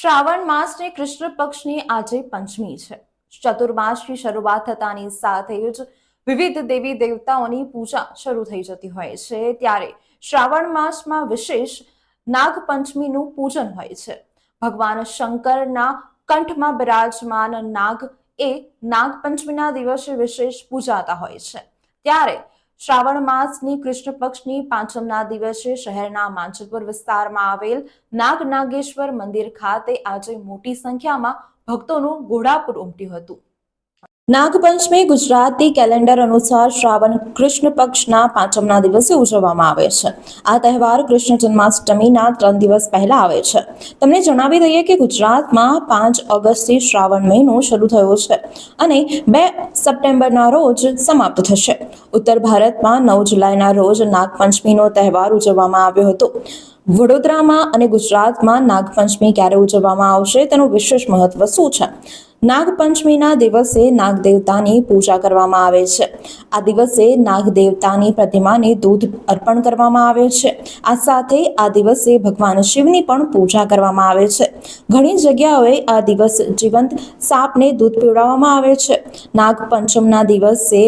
શ્રાવણ માસની કૃષ્ણ પક્ષની આજે પંચમી છે. ચતુર્માસની શરૂઆત થતાની સાથે જ વિવિધ દેવી દેવતાઓની પૂજા શરૂ થઈ જતી હોય છે. ત્યારે શ્રાવણ માસમાં વિશેષ નાગપંચમીનું પૂજન હોય છે. ભગવાન શંકરના કંઠમાં બિરાજમાન નાગ એ નાગપંચમીના દિવસે વિશેષ પૂજાતા હોય છે. ત્યારે શ્રાવણ માસની કૃષ્ણ પક્ષની પાંચમના દિવસે શહેરના માંજલપુર વિસ્તારમાં આવેલ નાગ નાગેશ્વર મંદિર ખાતે આજે મોટી સંખ્યામાં ભક્તોનું ઘોડાપુર ઉમટ્યું હતું. નાગપંચમી ગુજરાતી કેલેન્ડર અનુસાર શ્રાવણ કૃષ્ણ પક્ષના પાંચમના દિવસે ઉજવવામાં આવે છે. આ તહેવાર કૃષ્ણ જન્માષ્ટમીના ત્રણ દિવસ પહેલા આવે છે. તમને જણાવી દઈએ કે ગુજરાતમાં પાંચ ઓગસ્ટથી શ્રાવણ મહિનો શરૂ થયો છે અને બે સપ્ટેમ્બરના રોજ સમાપ્ત થશે. ઉત્તર ભારતમાં નવ જુલાઈના રોજ નાગપંચમીનો તહેવાર ઉજવવામાં આવ્યો હતો. વડોદરામાં અને ગુજરાતમાં નાગપંચમી ક્યારે ઉજવવામાં આવશે તેનું વિશેષ મહત્વ શું છે? નાગપંચમીના દિવસે નાગદેવતાની પૂજા કરવામાં આવે છે. આ દિવસે નાગદેવતાની પ્રતિમાને દૂધ અર્પણ કરવામાં આવે છે. આ સાથે આ દિવસે ભગવાન શિવની પણ પૂજા કરવામાં આવે છે. ઘણી જગ્યાઓએ આ દિવસ જીવંત સાપને દૂધ પીવડાવવામાં આવે છે. નાગપંચમના દિવસે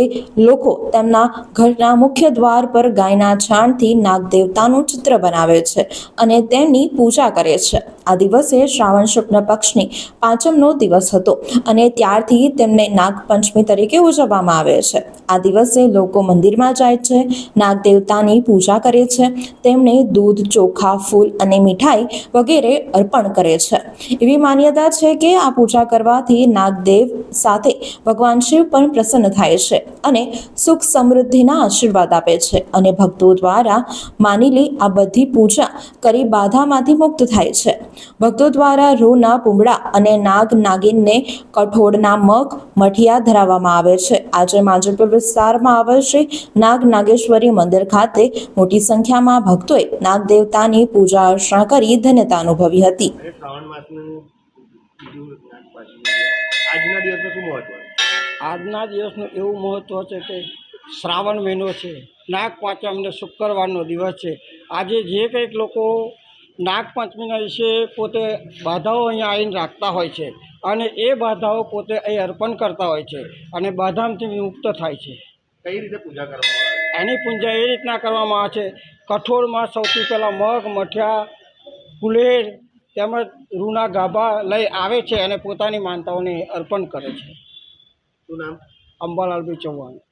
લોકો તેમના ઘરના મુખ્ય દ્વાર પર ગાયના છાણથી નાગદેવતાનું ચિત્ર બનાવે છે અને તેમની પૂજા કરે છે. આ દિવસે શ્રાવણ શુક્લ પક્ષની પાંચમનો દિવસ હતો અને ત્યારથી તેમને નાગપંચમી તરીકે ઉજવવામાં આવે છે. આ દિવસે લોકો મંદિરમાં જાય છે, નાગદેવતાની પૂજા કરે છે, તેમને દૂધ, ચોખા, ફૂલ અને મીઠાઈ વગેરે અર્પણ કરે છે. એવી માન્યતા છે કે આ પૂજા કરવાથી નાગદેવ સાથે ભગવાન શિવ પણ પ્રસન્ન થાય છે અને સુખ સમૃદ્ધિના આશીર્વાદ આપે છે. અને ભક્તો દ્વારા માનીલી આ બધી પૂજા કરી બાધામાંથી મુક્ત થાય છે. ભક્તો દ્વારા રૂના પૂમડા અને નાગ નાગિનને કઠોળના મગ, મઠિયા ધરાવવામાં આવે છે. આજે માજલપુર વિસ્તારમાં આવેલ શ્રી નાગ નાગેશ્વરી મંદિર ખાતે મોટી સંખ્યામાં ભક્તોએ નાગદેવતાની પૂજા અર્ચના કરી ધન્યતા અનુભવી હતી. શ્રાવણ માસનું આજના દિવસનું શું મહત્વ આજના દિવસનું એવું મહત્ત્વ છે કે શ્રાવણ મહિનો છે નાગ પાંચમને શુક્રવારનો દિવસ છે. આજે જે કંઈક લોકો નાગપંચમીના વિશે પોતે બાધાઓ અહીંયા આવીને રાખતા હોય છે અને એ બાધાઓ પોતે અહીં અર્પણ કરતા હોય છે અને બાધામથી મુક્ત થાય છે. કઈ રીતે પૂજા કરવામાં આવે એની પૂજા એ રીતના કરવામાં આવે છે. કઠોળમાં સૌથી પહેલાં મગ મઠિયા ફુલેર તેમજ રૂના ગાભા લઈ આવે છે અને પોતાની માનતાઓને અર્પણ કરે છે. શું નામ? અંબાલાલભાઈ ચૌહાણ.